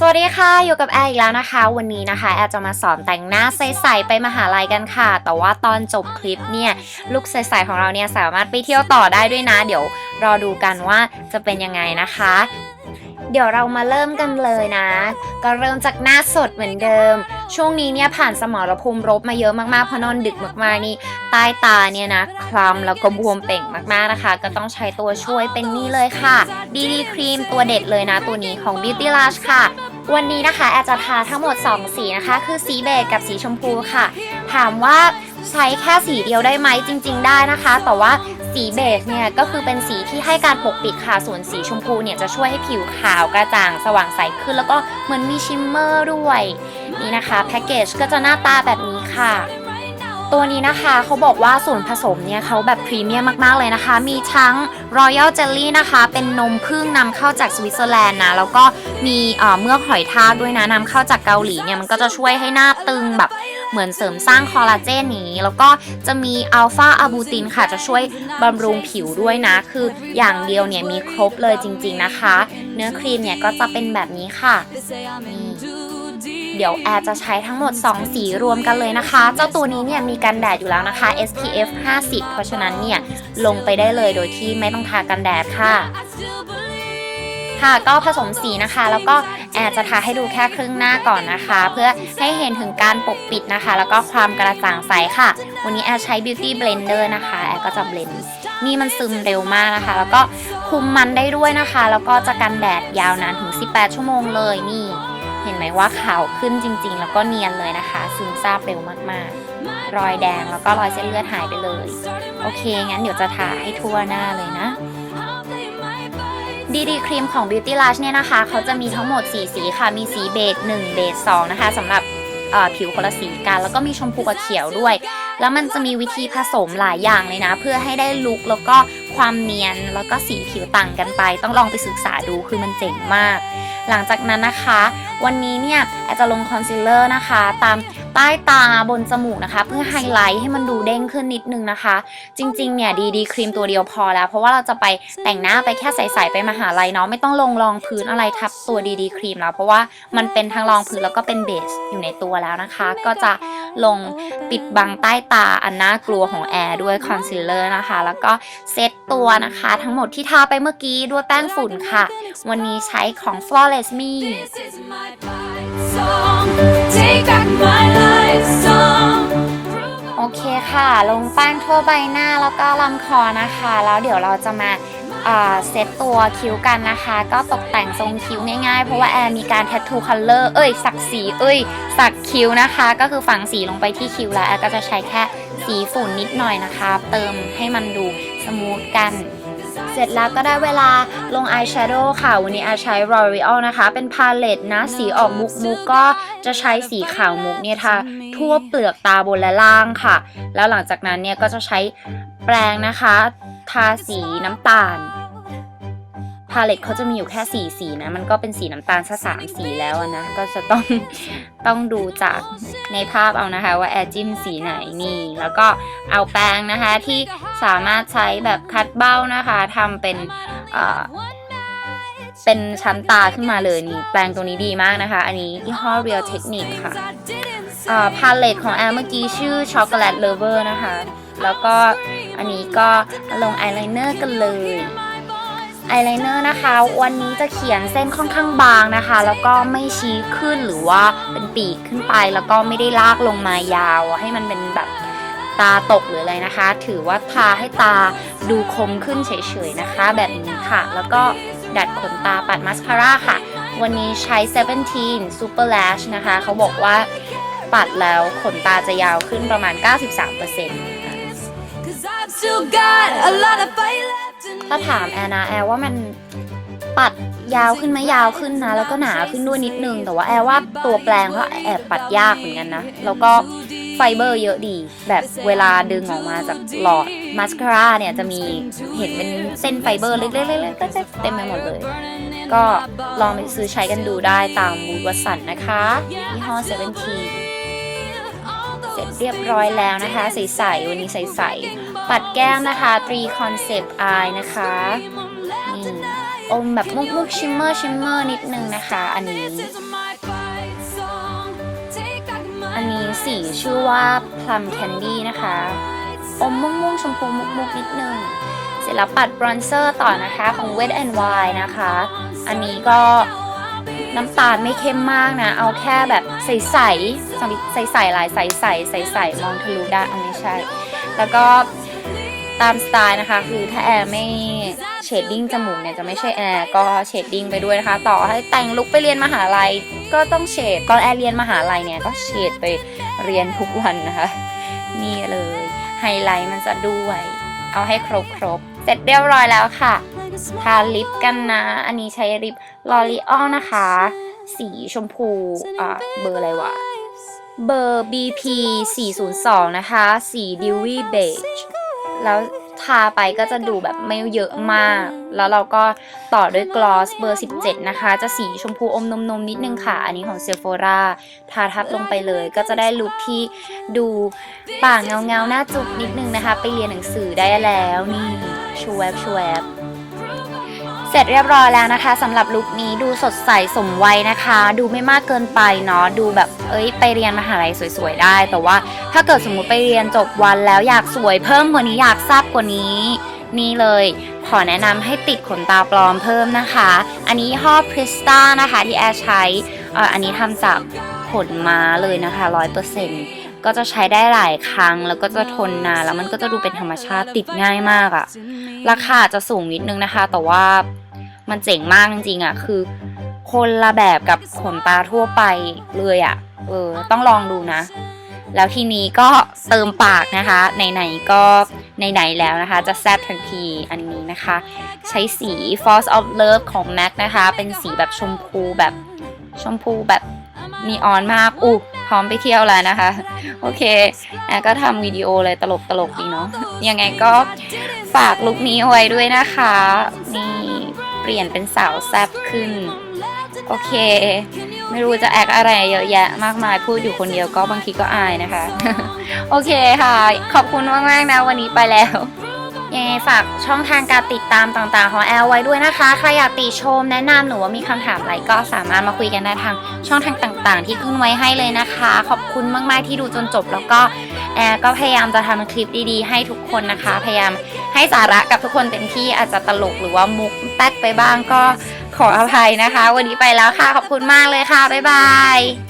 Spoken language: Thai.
สวัสดีค่ะ อยู่กับแอร์อีกแล้วนะคะ วันนี้นะคะ แอร์จะมาสอนแต่งหน้าใสๆไปมหาลัยกันค่ะ แต่ว่าตอนจบคลิปเนี่ยลุคใสๆของเราเนี่ยสามารถไปเที่ยวต่อได้ด้วยนะ เดี๋ยวรอดูกันว่าจะเป็นยังไงนะคะ เดี๋ยวเรามาเริ่มกันเลยนะ ก็เริ่มจากหน้าสดเหมือนเดิม ช่วงนี้เนี่ยผ่านสมรภูมิรบมาเยอะมากๆเพราะนอนดึกมากๆนี่ใต้ตาเนี่ยนะคล้ำแล้วก็บวมเป่งมากๆนะคะ ก็ต้องใช้ตัวช่วยเป็นนี่เลยค่ะดีดีครีมตัวเด็ดเลยนะ ตัวนี้ของ Beauty Lush ค่ะ วันนี้นะคะแอร์จะทาทั้งหมด 2 สีนะคะ คือสีเบจกับสีชมพูค่ะ ถามว่าใช้แค่สีเดียวได้ไหมจริง ๆ ได้นะคะ แต่ว่าสีเบจเนี่ยก็คือเป็นสีที่ให้การปกปิดค่ะ ส่วนสีชมพูเนี่ยจะช่วยให้ผิวขาวกระจ่างสว่างใสขึ้น แล้วก็เหมือนมีชิมเมอร์ด้วย นี่นะคะแพ็กเกจก็จะหน้าตาแบบนี้ค่ะ ตัวนี้นะคะเขาบอกว่าส่วนผสมเนี่ยเขาแบบพรีเมียมมากๆเลยนะคะ มีทั้ง Royal Jelly นะคะ เป็นนมผึ้งนำเข้าจากสวิตเซอร์แลนด์นะ แล้วก็มีเอ่อเมือกหอยทากด้วยนะนำเข้าจากเกาหลีเนี่ย มันก็จะช่วยให้หน้าตึงแบบเหมือนเสริมสร้างคอลลาเจนนี้ แล้วก็จะมีอัลฟาอะบูตินค่ะ จะช่วยบำรุงผิวด้วยนะ คืออย่างเดียวเนี่ยมีครบเลยจริง ๆนะคะ เนื้อครีมเนี่ยก็จะเป็นแบบนี้ค่ะนี่ เดี๋ยวแอร์จะใช้ทั้งหมด 2 สีรวมกันเลยนะคะ เจ้าตัวนี้เนี่ยมีกันแดดอยู่แล้วนะคะ SPF 50 เพราะฉะนั้นเนี่ยลงไปได้เลยโดยที่ไม่ต้องทากันแดดค่ะค่ะก็ผสมสีนะคะ แล้วก็แอร์จะทาให้ดูแค่ครึ่งหน้าก่อนนะคะ เพื่อให้เห็นถึงการปกปิดนะคะ แล้วก็ความกระจ่างใสค่ะ วันนี้แอร์ใช้ Beauty Blender นะคะ แอร์ก็จะเบลนด์นี่มันซึมเร็วมากนะคะ แล้วก็คุมมันได้ด้วยนะคะ แล้วก็จะกันแดดยาวนานถึง 18 ชั่วโมงเลยนี่ เห็นไหมว่าขาวขึ้นจริง ๆ แล้วก็เนียนเลยนะคะ ซึมซาบเร็วมากๆ รอยแดงแล้วก็รอยเส้นเลือดหายไปเลย โอเค งั้นเดี๋ยวจะทาให้ทั่วหน้าเลยนะดีดีครีมของ Beauty Lush เนี่ยนะคะ เขาจะมีทั้งหมด 4 สีค่ะ มีสีเบจ1เบจ2นะคะสำหรับผิวคนละสีกัน แล้วก็มีชมพูกับเขียวด้วย แล้วมันจะมีวิธีผสมหลายอย่างเลยนะ เพื่อให้ได้ลุคแล้วก็ ความเนียนแล้วก็สีผิวต่างกันไป ต้องลองไปศึกษาดูคือมันเจ๋งมาก หลังจากนั้นนะคะ วันนี้เนี่ยแอจะลงคอนซีลเลอร์นะคะ ตามใต้ตาบนจมูกนะคะ เพื่อไฮไลท์ให้มันดูเด้งขึ้นนิดนึงนะคะ จริงๆเนี่ยดีดีครีมตัวเดียวพอแล้ว เพราะว่าเราจะไปแต่งหน้าไปแค่ใสๆไปมหาลัยเนาะไม่ต้องลงรองพื้นอะไรทับตัวดีดีครีมแล้ว เพราะว่ามันเป็นทั้งรองพื้นแล้วก็เป็นเบสอยู่ในตัวแล้วนะคะ ก็จะ ลงปิดบังใต้ตาอันน่ากลัวของแอร์ด้วยคอนซีลเลอร์นะคะ แล้วก็เซตตัวนะคะ ทั้งหมดที่ทาไปเมื่อกี้ด้วยแป้งฝุ่นค่ะ วันนี้ใช้ของ Flawless Me Take back my life song. โอเคค่ะ ลงแป้งทั่วใบหน้าแล้วก็ลำคอนะคะ แล้วเดี๋ยวเราจะมา เซตตัวคิ้วกันนะคะ ก็ตกแต่งทรงคิ้วง่ายๆ เพราะว่าแอร์มีการ tattoo color เอ้ย สักสีเอ้ย สักคิ้วนะคะ ก็คือฝังสีลงไปที่คิ้วแล้วแอร์ก็จะใช้แค่สีฝุ่นนิดหน่อยนะคะ เติมให้มันดูสมูทกันเสร็จแล้วก็ได้เวลาลงอายแชโดว์ค่ะ วันนี้แอร์ใช้ L'Oreal นะคะ เป็นพาเลตนะ สีออกมุกมุกก็จะใช้สีขาวมุกเนี่ยทาทั่วเปลือกตาบนและล่างค่ะ แล้วหลังจากนั้นเนี่ยก็จะใช้แปรงนะคะ ทาสีน้ำตาล พาเลตเขาจะมีอยู่แค่สีสีนะ มันก็เป็นสีน้ำตาลซะสามสีแล้วนะ ก็จะต้องต้องดูจากในภาพเอานะคะ ว่าแอร์จิ้มสีไหนนี่ แล้วก็เอาแปรงนะคะที่สามารถใช้แบบคัดเบ้านะคะทำเป็นเป็นชั้นตาขึ้นมาเลยนี่แปรงตัวนี้ดีมากนะคะ อันนี้ยี่ห้อ Real Technique ค่ะพาเลตของแอร์เมื่อกี้ชื่อ Chocolate Lover นะคะ แล้วก็อันนี้ก็ลงอายไลเนอร์กันเลยอายไลเนอร์นะคะ วันนี้จะเขียนเส้นค่อนข้างบางนะคะ แล้วก็ไม่ชี้ขึ้นหรือว่าเป็นปีกขึ้นไป แล้วก็ไม่ได้ลากลงมายาว ให้มันเป็นแบบตาตกหรืออะไรนะคะ ถือว่าทาให้ตาดูคมขึ้นเฉยๆนะคะ แบบนี้ค่ะ แล้วก็ดัดขนตาปัดมัสคาร่าค่ะ วันนี้ใช้ 17 Super Lash นะคะ เขาบอกว่าปัดแล้วขนตาจะยาวขึ้นประมาณ 93%เถ้าถามแอนนะแอร์ว่ามันปัดยาวขึ้นไหมยาวขึ้นนะ แล้วก็หนาขึ้นด้วยนิดนึง แต่ว่าแอร์ว่าตัวแปลงก็แอบปัดยากเหมือนกันนะ แล้วก็ไฟเบอร์เยอะดี แบบเวลาดึงออกมาจากหลอดมาสคาร่าเนี่ยจะมีเห็นเป็นเส้นไฟเบอร์เล็กๆๆๆเต็มไปหมดเลย ก็ลองไปซื้อใช้กันดูได้ตามบูธวัสันนะคะยี่ห้อ17เสร็จเรียบร้อยแล้วนะคะ ใสๆวันนี้ใสๆ ปัดแก้มนะคะ3 Concept Eye นะคะนี่อมแบบมุกมุกชิมเมอร์ชิมเมอร์นิดนึงนะคะ อันนี้ อันนี้สีชื่อว่า plum candy นะคะ อมม่วงม่วงชมพูมุกมุกนิดนึงเสร็จแล้วปัดบรอนเซอร์ต่อนะคะของ Wet and Wild นะคะ อันนี้ก็น้ำตาลไม่เข้มมากนะ เอาแค่แบบใสๆใสๆใสๆลายใสๆใสๆมองทะลุได้เอาไม่ใช่ แล้วก็ ตามสไตล์นะคะ คือถ้าแอร์ไม่เชดดิ้งจมูกเนี่ยจะไม่ใช่แอร์ก็เชดดิ้งไปด้วยนะคะ ต่อให้แต่งลุกไปเรียนมหาลัยก็ต้องเฉดตอนแอร์เรียนมหาลัยเนี่ยก็เฉดไปเรียนทุกวันนะคะนี่เลยไฮไลท์มันจะด้วย เอาให้ครบครบเสร็จเรียบร้อยแล้วค่ะทาลิปกันนะ อันนี้ใช้ลิปลอรีออลนะคะ สีชมพูอ่าเบอร์อะไรวะเบอร์ BP 402 นะคะ สี Dewy Beige แล้วทาไปก็จะดูแบบไม่เยอะมาก แล้วเราก็ต่อด้วยกลอสเบอร์ 17 นะคะ จะสีชมพูอมนมนมนิดนึงค่ะ อันนี้ของเซฟโฟราทาทับลงไปเลย ก็จะได้ลุคที่ดูปากเงาเงาหน้าจุกนิดนึงนะคะ ไปเรียนหนังสือได้แล้วนี่ชูแวบชูแวบ ร็จเรียบร้อยแล้วนะคะสำหรับลุคนี้ดูสดใสสมวัยนะคะ ดูไม่มากเกินไปเนาะดูแบบเอ้ยไปเรียนมหาลัยสวยๆได้ แต่ว่าถ้าเกิดสมมุติไปเรียนจบวันแล้วอยากสวยเพิ่มกว่านี้อยากแซบกว่านี้ นี่เลยขอแนะนำให้ติดขนตาปลอมเพิ่มนะคะ อันนี้ยี่ห้อ Prista นะคะที่แอร์ใช้อันนี้ทำจากขนม้าเลยนะคะ100%ก็จะใช้ได้หลายครั้งแล้วก็จะทนนานแล้วมันก็จะดูเป็นธรรมชาติติดง่ายมากอะราคาจะสูงนิดนึงนะคะ แต่ว่า มันเจ๋งมากจริงๆอะ คือ คนละแบบกับขนตาทั่วไปเลยอะ เออ ต้องลองดูนะ แล้วทีนี้ก็เติมปากนะคะ ไหนๆก็ไหนๆแล้วนะคะ จะแซบทันทีอันนี้นะคะ ใช้สี Force of Love ของ MAC นะคะ เป็นสีแบบชมพูแบบชมพูแบบนีออนมากอู้พร้อมไปเที่ยวแล้วนะคะ โอเคแอร์ก็ทำวิดีโอเลยตลกตลกดีเนาะยังไงก็ฝากลุคนี้ไว้ด้วยนะคะ นี่ ปลี่ยนเป็นสาวแซบขึ้น โอเค ไม่รู้จะแอคอะไรเยอะแยะมากมายพูดอยู่คนเดียวก็บางทีก็อายนะคะ โอเคค่ะ ขอบคุณมากๆนะวันนี้ไปแล้วยังไงฝากช่องทางการติดตามต่างๆ ของแอลไว้ด้วยนะคะ ใครอยากติชมแนะนำหรือว่ามีคำถามอะไรก็สามารถมาคุยกันได้ทางช่องทางต่างๆ ที่ขึ้นไว้ให้เลยนะคะ ขอบคุณมากๆที่ดูจนจบแล้วก็ แอร์ก็พยายามจะทำคลิปดีๆ ให้ทุกคนนะคะ พยายามให้สาระกับทุกคนเต็มที่อาจจะตลกหรือว่ามุกแตกไปบ้างก็ขออภัยนะคะ วันนี้ไปแล้วค่ะ ขอบคุณมากเลยค่ะ บ๊ายบาย